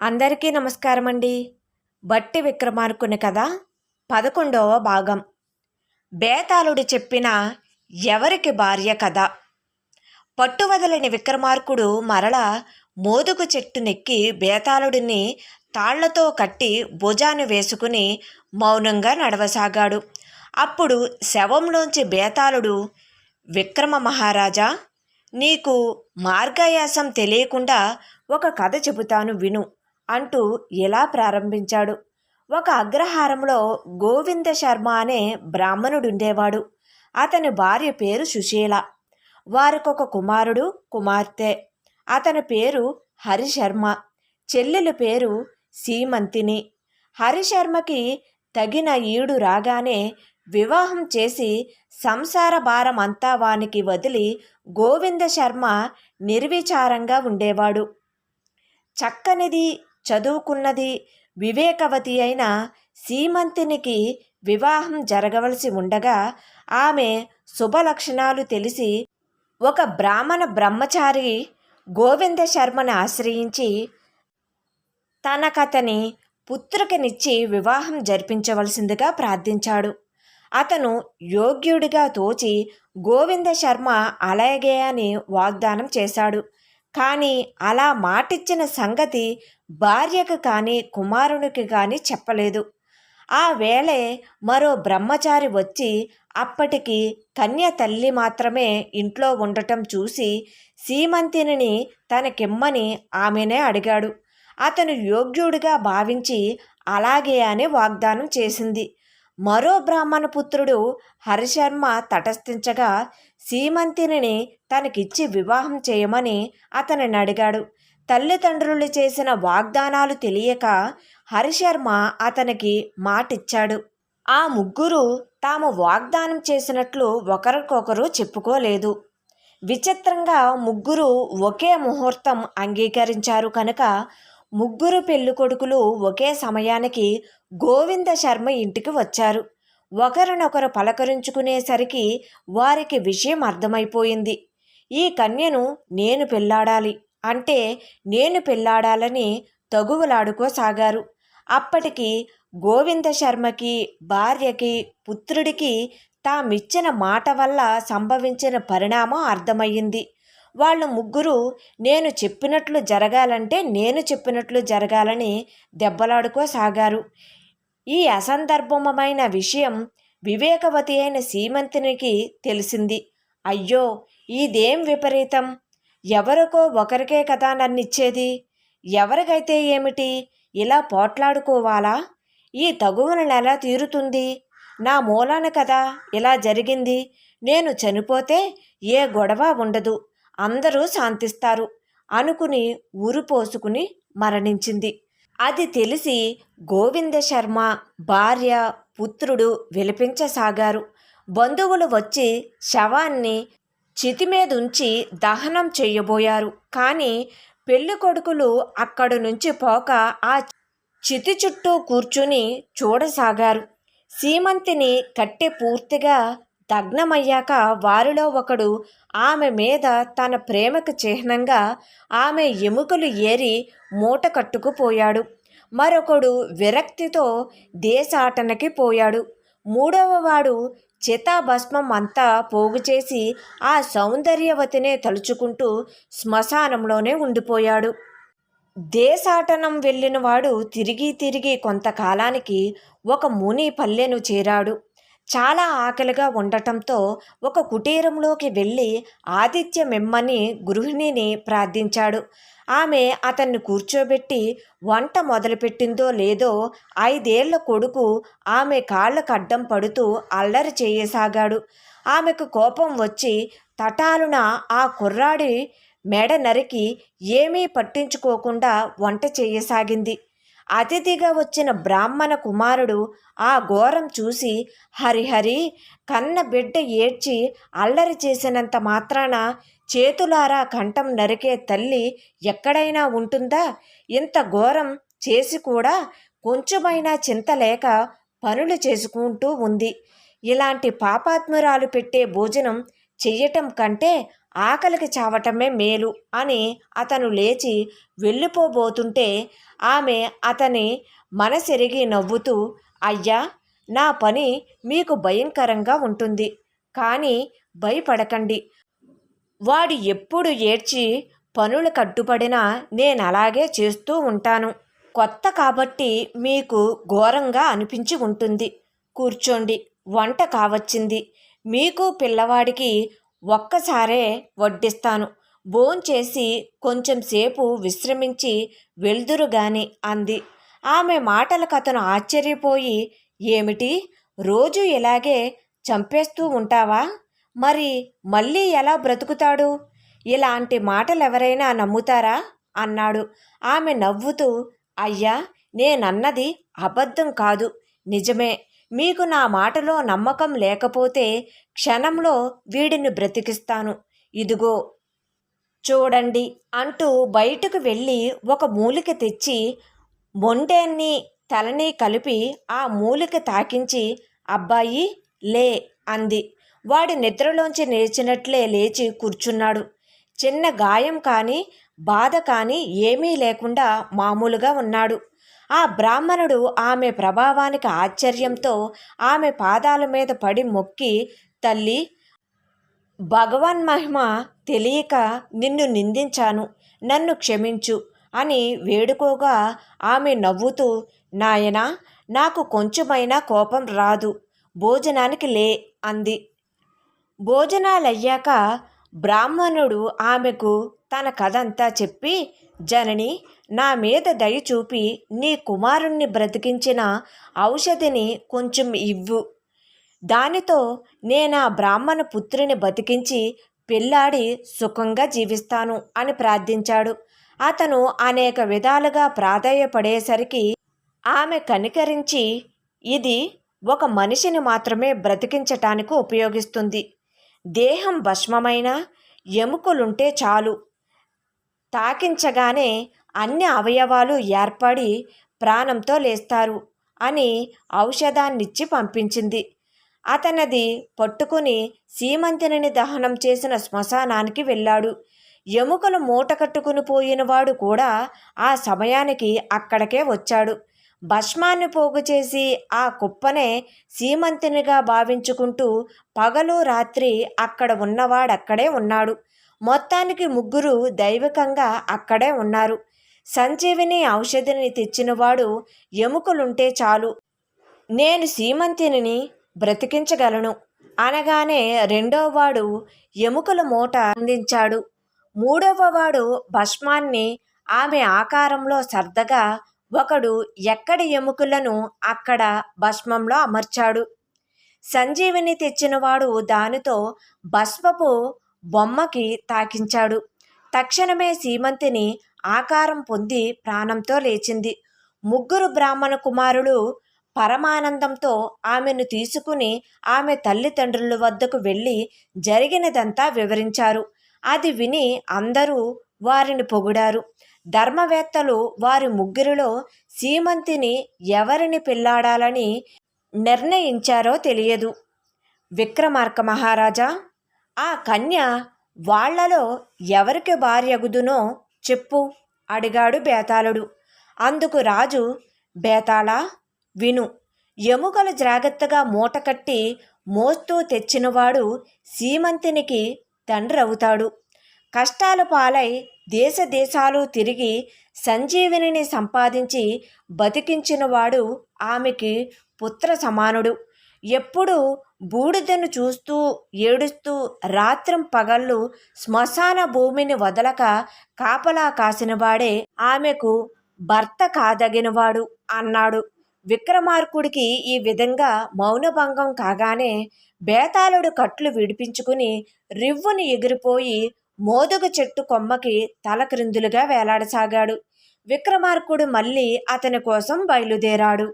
అందరికీ నమస్కారం అండి బట్టి విక్రమార్కుని కథ పదకొండవ భాగం. బేతాళుడు చెప్పిన ఎవరికి భార్య కథ? పట్టువదలని విక్రమార్కుడు మరల మోదుగు చెట్టునెక్కి బేతాళుడిని తాళ్ళతో కట్టి భుజాన్ని వేసుకుని మౌనంగా నడవసాగాడు. అప్పుడు శవంలోంచి బేతాళుడు విక్రమ మహారాజా నీకు మార్గయాసం తెలియకుండా ఒక కథ చెబుతాను విను. అంటూ ఇలా ప్రారంభించాడు? ఒక అగ్రహారంలో గోవింద శర్మ అనే బ్రాహ్మణుడుండేవాడు. అతని భార్య పేరు సుశీల. వారికొక కుమారుడు కుమార్తె. అతని పేరు హరిశర్మ. చెల్లెల పేరు సీమంతిని. హరిశర్మకి తగిన ఈడు రాగానే వివాహం చేసి సంసార భారం అంతా వానికి వదిలి గోవింద శర్మ నిర్విచారంగా ఉండేవాడు. చక్కనిది చదువుకున్నది వివేకవతి అయిన సీమంతినికి వివాహం జరగవలసి ఉండగా ఆమె శుభలక్షణాలు తెలిసి ఒక బ్రాహ్మణ బ్రహ్మచారి గోవింద శర్మను ఆశ్రయించి తనకతని పుత్రికనిచ్చి వివాహం జరిపించవలసిందిగా ప్రార్థించాడు. అతను యోగ్యుడిగా తోచి గోవింద శర్మ అలాగే అని వాగ్దానం చేశాడు. కానీ అలా మాటిచ్చిన సంగతి భార్యకు కానీ కుమారునికి కానీ చెప్పలేదు. ఆ వేళే మరో బ్రహ్మచారి వచ్చి అప్పటికి కన్య తల్లి మాత్రమే ఇంట్లో ఉండటం చూసి సీమంతిని తనకిమ్మని ఆమెనే అడిగాడు. అతను యోగ్యుడిగా భావించి అలాగే అని వాగ్దానం చేసింది. మరో బ్రాహ్మణ పుత్రుడు హరిశర్మ తటస్థించగా సీమంతిని తనకిచ్చి వివాహం చేయమని అతనిని అడిగాడు. తల్లిదండ్రులు చేసిన వాగ్దానాలు తెలియక హరిశర్మ అతనికి మాటిచ్చాడు. ఆ ముగ్గురు తాము వాగ్దానం చేసినట్లు ఒకరికొకరు చెప్పుకోలేదు. విచిత్రంగా ముగ్గురు ఒకే ముహూర్తం అంగీకరించారు కనుక ముగ్గురు పెళ్ళికొడుకులు ఒకే సమయానికి గోవింద శర్మ ఇంటికి వచ్చారు. ఒకరినొకరు పలకరించుకునేసరికి వారికి విషయం అర్థమైపోయింది. ఈ కన్యను నేను పెళ్ళాడాలి అంటే నేను పెళ్ళాడాలని తగువలాడుకోసాగారు. అప్పటికి గోవింద శర్మకి భార్యకి పుత్రుడికి తామిచ్చిన మాట వల్ల సంభవించిన పరిణామం అర్థమయ్యింది. వాళ్ళు ముగ్గురు నేను చెప్పినట్లు జరగాలంటే నేను చెప్పినట్లు జరగాలని దెబ్బలాడుకోసాగారు ఈ అసందర్భమైన విషయం వివేకవతి అయిన సీమంతునికి తెలిసింది. అయ్యో ఇదేం విపరీతం? ఎవరికో ఒకరికే కదా నన్నిచ్చేది? ఎవరికైతే ఏమిటి? ఇలా పోట్లాడుకోవాలా? ఈ తగువన ఎలా తీరుతుంది. నా మూలాన కదా ఇలా జరిగింది. నేను చనిపోతే ఏ గొడవ ఉండదు. అందరూ శాంతిస్తారు అనుకుని ఊరుపోసుకుని మరణించింది. అది తెలిసి గోవింద శర్మ భార్య పుత్రుడు విలపించసాగారు. బంధువులు వచ్చి శవాన్ని చితి మీదుంచి దహనం చేయబోయారు. కానీ పెళ్ళి కొడుకులు అక్కడి నుంచి పోక ఆ చితి చుట్టూ కూర్చుని చూడసాగారు. సీమంతిని కట్టె పూర్తిగా దగ్నమయ్యాక వారిలో ఒకడు ఆమె మీద తన ప్రేమకు చిహ్నంగా ఆమె ఎముకలు ఏరి మూట కట్టుకుపోయాడు మరొకడు విరక్తితో దేశాటనకి పోయాడు. మూడవ వాడు చితాభస్మం అంతా పోగు చేసి ఆ సౌందర్యవతినే తలుచుకుంటూ శ్మశానంలోనే ఉండిపోయాడు. దేశాటనం వెళ్ళినవాడు తిరిగి తిరిగి కొంతకాలానికి ఒక ముని పల్లెను చేరాడు. చాలా ఆకలిగా ఉండటంతో ఒక కుటీరంలోకి వెళ్ళి ఆతిథ్యమిమ్మని గృహిణిని ప్రార్థించాడు. ఆమె అతన్ని కూర్చోబెట్టి వంట మొదలుపెట్టిందో లేదో ఐదేళ్ళ కొడుకు ఆమె కాళ్ళకు అడ్డం పడుతూ అల్లరి చేయసాగాడు. ఆమెకు కోపం వచ్చి తటాలున ఆ కుర్రాడి మెడ నరికి ఏమీ పట్టించుకోకుండా వంట చేయసాగింది. అతిథిగా వచ్చిన బ్రాహ్మణ కుమారుడు ఆ ఘోరం చూసి హరిహరి కన్న బిడ్డ ఏడ్చి అల్లరి చేసినంత మాత్రాన చేతులారా కంఠం నరికే తల్లి ఎక్కడైనా ఉంటుందా? ఇంత ఘోరం చేసి కూడా కొంచెమైనా చింత లేక పనులు చేసుకుంటూ ఉంది. ఇలాంటి పాపాత్మురాలు పెట్టే భోజనం చెయ్యటం కంటే ఆకలికి చావటమే మేలు అని అతను లేచి వెళ్ళిపోబోతుంటే ఆమె అతని మనసెరిగి నవ్వుతూ అయ్యా నా పని మీకు భయంకరంగా ఉంటుంది కానీ భయపడకండి. వాడు ఎప్పుడు ఏడ్చి పనులు కట్టుపడినా నేను అలాగే చేస్తూ ఉంటాను. కొత్త కాబట్టి మీకు ఘోరంగా అనిపించి ఉంటుంది. కూర్చోండి వంట కావచ్చింది. మీకు పిల్లవాడికి ఒక్కసారే వడ్డిస్తాను. భోంచేసి కొంచెం సేపు విశ్రమించి వెళ్దురు గాని అంది. ఆమె మాటలకు అతను ఆశ్చర్యపోయి ఏమిటి? రోజు ఇలాగే చంపేస్తూ ఉంటావా? మరి మళ్ళీ ఎలా బ్రతుకుతాడు? ఇలాంటి మాటలు ఎవరైనా నమ్ముతారా? అన్నాడు. ఆమె నవ్వుతూ అయ్యా నేనన్నది అబద్ధం కాదు నిజమే. మీకు నా మాటలో నమ్మకం లేకపోతే క్షణంలో వీడిని బ్రతికిస్తాను. ఇదిగో చూడండి అంటూ బయటకు వెళ్ళి ఒక మూలిక తెచ్చి మొండేన్ని తలని కలిపి ఆ మూలిక తాకించి అబ్బాయి లే అంది. వాడి నిద్రలోంచి లేచినట్లే లేచి కూర్చున్నాడు. చిన్న గాయం కానీ బాధ కానీ ఏమీ లేకుండా మామూలుగా ఉన్నాడు. ఆ బ్రాహ్మణుడు ఆమె ప్రభావానికి ఆశ్చర్యంతో ఆమె పాదాల మీద పడి మొక్కి తల్లి భగవాన్ మహిమ తెలియక నిన్ను నిందించాను నన్ను క్షమించు అని వేడుకోగా ఆమె నవ్వుతూ నాయనా నాకు కొంచెమైనా కోపం రాదు భోజనానికి లే అంది. భోజనాలయ్యాక బ్రాహ్మణుడు ఆమెకు తన కథంతా చెప్పి జనని నా మీద దయ చూపి నీ కుమారుణ్ణి బ్రతికించిన ఔషధిని కొంచెం ఇవ్వు. దానితో నేను ఆ బ్రాహ్మణ పుత్రిని బతికించి పెళ్ళాడి సుఖంగా జీవిస్తాను అని ప్రార్థించాడు. అతను అనేక విధాలుగా ప్రాధాయపడేసరికి ఆమె కనికరించి ఇది ఒక మనిషిని మాత్రమే బ్రతికించటానికి ఉపయోగిస్తుంది. దేహం భస్మమైన ఎముకలుంటే చాలు. తాకించగానే అన్ని అవయవాలు ఏర్పడి ప్రాణంతో లేస్తారు అని ఔషధాన్నిచ్చి పంపించింది. అతనది పట్టుకుని సీమంతిని దహనం చేసిన శ్మశానానికి వెళ్ళాడు. ఎముకలు మూట కట్టుకుని పోయినవాడు కూడా ఆ సమయానికి అక్కడికే వచ్చాడు. భస్మాన్ని పోగు చేసి ఆ కుప్పనే సీమంతినిగా భావించుకుంటూ పగలు రాత్రి అక్కడ ఉన్నవాడక్కడే ఉన్నాడు. మొత్తానికి ముగ్గురు దైవికంగా అక్కడే ఉన్నారు. సంజీవిని ఔషధిని తెచ్చినవాడు ఎముకలుంటే చాలు. నేను సీమంతిని బ్రతికించగలను. అనగానే రెండోవాడు ఎముకల మూట అందించాడు. మూడవవాడు భస్మాన్ని ఆమె ఆకారంలో సర్దగా ఒకడు ఎక్కడి ఎముకలను అక్కడ భస్మంలో అమర్చాడు. సంజీవిని తెచ్చినవాడు దానితో భస్మపు బొమ్మకి తాకించాడు. తక్షణమే సీమంతిని ఆకారం పొంది ప్రాణంతో లేచింది. ముగ్గురు బ్రాహ్మణ కుమారులు పరమానందంతో ఆమెను తీసుకుని ఆమె తల్లిదండ్రుల వద్దకు వెళ్ళి జరిగినదంతా వివరించారు. అది విని అందరూ వారిని పొగిడారు. ధర్మవేత్తలు వారి ముగ్గురిలో సీమంతిని ఎవరిని పెళ్ళాడాలని నిర్ణయించారో తెలియదు. విక్రమార్క మహారాజా ఆ కన్య వాళ్ళలో ఎవరికి భార్యగుదునో చెప్పు అడిగాడు బేతాళుడు. అందుకు రాజు బేతాళ విను ఎముకలు జాగ్రత్తగా మూటకట్టి మోస్తూ తెచ్చినవాడు సీమంతినికి తండ్రి అవుతాడు కష్టాల పాలై దేశ దేశాలు తిరిగి సంజీవిని సంపాదించి బతికించినవాడు ఆమెకి పుత్ర సమానుడు. ఎప్పుడు బూడిదను చూస్తూ ఏడుస్తూ రాత్రం పగళ్ళు శ్మశాన భూమిని వదలక కాపలా కాసినవాడే ఆమెకు భర్త కాదగినవాడు అన్నాడు. విక్రమార్కుడికి ఈ విధంగా మౌనభంగం కాగానే బేతాళుడు కట్లు విడిపించుకుని రివ్వుని ఎగిరిపోయి మోదుగ చెట్టు కొమ్మకి తలక్రిందులుగా వేలాడసాగాడు. విక్రమార్కుడు మళ్ళీ అతని కోసం బయలుదేరాడు.